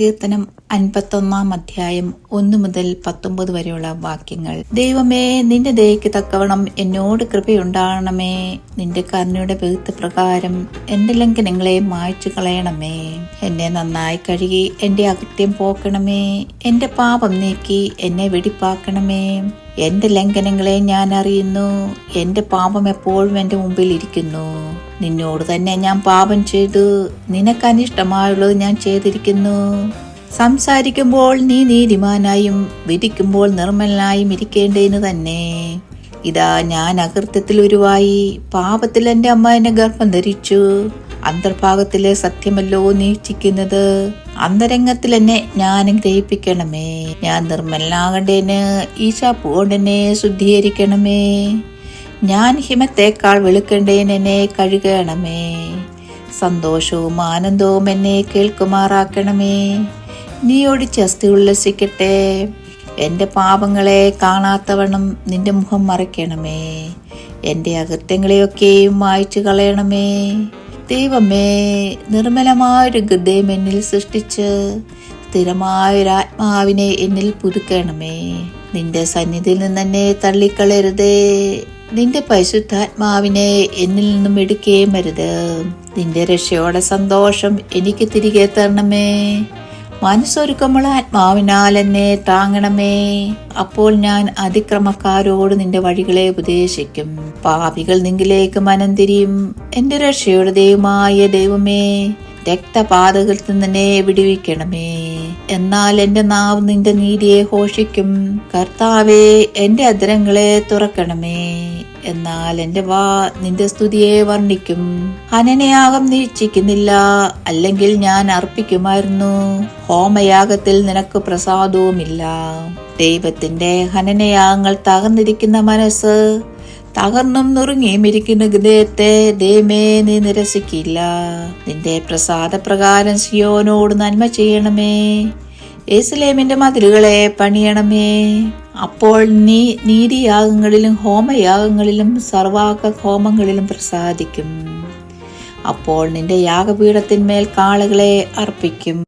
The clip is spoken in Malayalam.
സങ്കീർത്തനം അൻപത്തൊന്നാം അധ്യായം ഒന്ന് മുതൽ പത്തൊമ്പത് വരെയുള്ള വാക്യങ്ങൾ. ദൈവമേ നിന്റെ ദയക്ക് തക്കവണം എന്നോട് കൃപയുണ്ടാകണമേ. നിന്റെ കരുണയുടെ ബഹുത്വ പ്രകാരം എന്റെ ലംഘനങ്ങളെ മായ്ച്ചു കളയണമേ എന്നെ നന്നായി കഴുകി എന്റെ അകൃത്യം പോക്കണമേ. എന്റെ പാപം നീക്കി എന്നെ വെടിപ്പാക്കണമേ. എന്റെ ലംഘനങ്ങളെ ഞാൻ അറിയുന്നു. എന്റെ പാപം എപ്പോഴും എന്റെ മുമ്പിൽ ഇരിക്കുന്നു. നിന്നോട് തന്നെ ഞാൻ പാപം ചെയ്തു. നിനക്ക് അനിഷ്ടമായുള്ളത് ഞാൻ ചെയ്തിരിക്കുന്നു. സംസാരിക്കുമ്പോൾ നീ നീതിമാനായും വിധിക്കുമ്പോൾ നിർമ്മലനായും ഇരിക്കേണ്ടതിന് തന്നെ. ഇതാ ഞാൻ അകൃത്യത്തിൽ ഉരുവായി. പാപത്തിൽ എന്റെ അമ്മ എന്നെ ഗർഭം ധരിച്ചു. അന്തർഭാഗത്തിലെ സത്യമല്ലോ നീ ഇച്ഛിക്കുന്നത് അന്തരംഗത്തിൽ എന്നെ ഞാൻ ഗ്രഹിപ്പിക്കണമേ. ഞാൻ നിർമ്മലനാകണ്ടേന് ഈശാ പൂണ്ടനെ ശുദ്ധീകരിക്കണമേ. ഞാൻ ഹിമത്തേക്കാൾ വെളുക്കണ്ടേന് കഴുകണമേ. സന്തോഷവും ആനന്ദവും എന്നെ കേൾക്കുമാറാക്കണമേ. നീ ഒടിച്ച് അസ്ഥി ഉല്ലസിക്കട്ടെ. എന്റെ പാപങ്ങളെ കാണാത്തവണ്ണം നിന്റെ മുഖം മറയ്ക്കണമേ. എന്റെ അകൃത്യങ്ങളെയൊക്കെയും മായ്ച്ചു കളയണമേ ദൈവമേ നിർമ്മലമായൊരു ഹൃദയം എന്നിൽ സൃഷ്ടിച്ച് സ്ഥിരമായൊരാത്മാവിനെ എന്നിൽ പുതുക്കണമേ. നിന്റെ സന്നിധിയിൽ നിന്ന് എന്നെ തള്ളിക്കളയരുതേ. നിന്റെ പരിശുദ്ധാത്മാവിനെ എന്നിൽ നിന്നും എടുക്കുകയും നിന്റെ രക്ഷയോടെ സന്തോഷം എനിക്ക് തിരികെ തരണമേ. മനസ്സൊരുക്കമുള്ള ആത്മാവിനാൽ എന്നെ താങ്ങണമേ. അപ്പോൾ ഞാൻ അതിക്രമക്കാരോട് നിന്റെ വഴികളെ ഉപദേശിക്കും. പാപികൾ നിങ്കിലേക്ക് മനം തിരിയും എന്റെ രക്ഷയുടെ ദൈവമായ ദൈവമേ രക്തപാതകത്തിൽ നിന്നെ വിടുവിക്കണമേ. എന്നാൽ എന്റെ നാവ് നിന്റെ നീതിയെ ഘോഷിക്കും. കർത്താവേ എന്റെ അധരങ്ങളെ തുറക്കണമേ. എന്നാൽ എന്റെ വാ നിന്റെ സ്തുതിയെ വർണിക്കും. ഹനനയാഗം നിരീക്ഷിക്കുന്നില്ല അല്ലെങ്കിൽ ഞാൻ അർപ്പിക്കുമായിരുന്നു. ഹോമയാഗത്തിൽ നിനക്ക് പ്രസാദവുമില്ല. ദൈവത്തിന്റെ ഹനനയാഗങ്ങൾ തകർന്നിരിക്കുന്ന മനസ്സ് തകർന്നും നുറുങ്ങിയും ഇരിക്കുന്ന ഹൃദയത്തെ ദൈവമേ നീ നിരസിക്കില്ല. നിന്റെ പ്രസാദപ്രകാരം സിയോനോട് നന്മ ചെയ്യണമേ. എസ്ലേമിന്റെ മതിലുകളെ പണിയണമേ. അപ്പോൾ നീ നീതിയാഗങ്ങളിലും ഹോമയാഗങ്ങളിലും സർവാക ഹോമങ്ങളിലും പ്രസാദിക്കും. അപ്പോൾ നിന്റെ യാഗപീഠത്തിന്മേൽ കാളകളെ അർപ്പിക്കും.